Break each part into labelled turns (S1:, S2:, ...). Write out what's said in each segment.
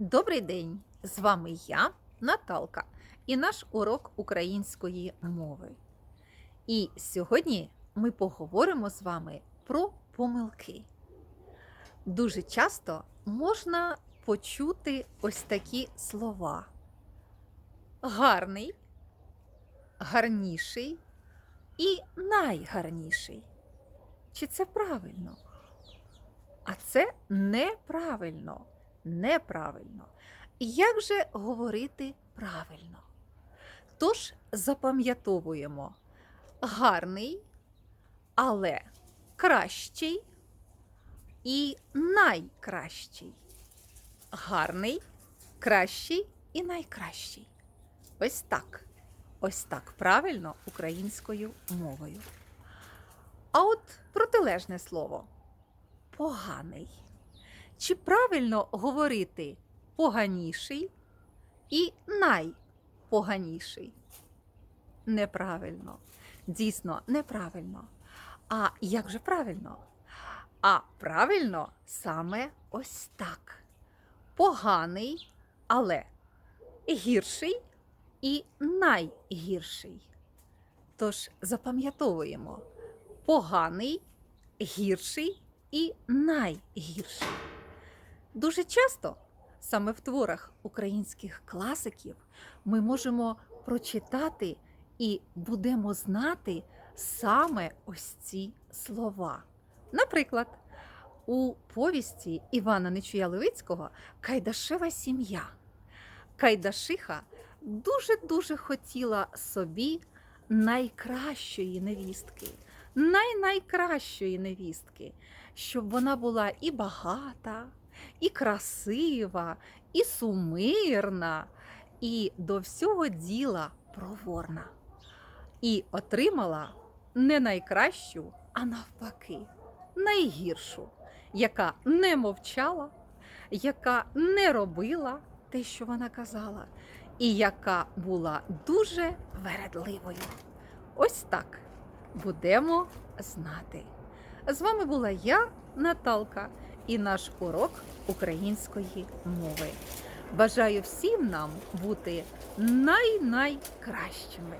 S1: Добрий день! З вами я, Наталка, і наш урок української мови. І сьогодні ми поговоримо з вами про помилки. Дуже часто можна почути ось такі слова: гарний, гарніший і найгарніший. Чи це правильно? А це неправильно. Неправильно. Як же говорити правильно? Тож запам'ятовуємо гарний, але кращий і найкращий. Гарний, кращий і найкращий. Ось так. Ось так правильно українською мовою. А от протилежне слово поганий. Чи правильно говорити поганіший і найпоганіший? Неправильно. Dійсно, неправильно. А як же правильно? А правильно саме ось так. Поганий, але гірший і найгірший. Тож запам'ятовуємо поганий, гірший і найгірший. Дуже часто саме в творах українських класиків ми можемо прочитати і будемо знати саме ось ці слова. Наприклад, у повісті Івана Нечуя Левицького Кайдашева сім'я. Кайдашиха дуже-дуже хотіла собі найкращої невістки, най-найкращої невістки, щоб вона була і багата, і красива, і сумирна, і до всього діла проворна. І отримала не найкращу, а навпаки, найгіршу, яка не мовчала, яка не робила те, що вона казала, і яка була дуже вередливою. Ось так будемо знати. З вами була я, Наталка, і наш урок української мови. Бажаю всім нам бути най-найкращими.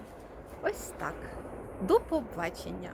S1: Ось так. До побачення!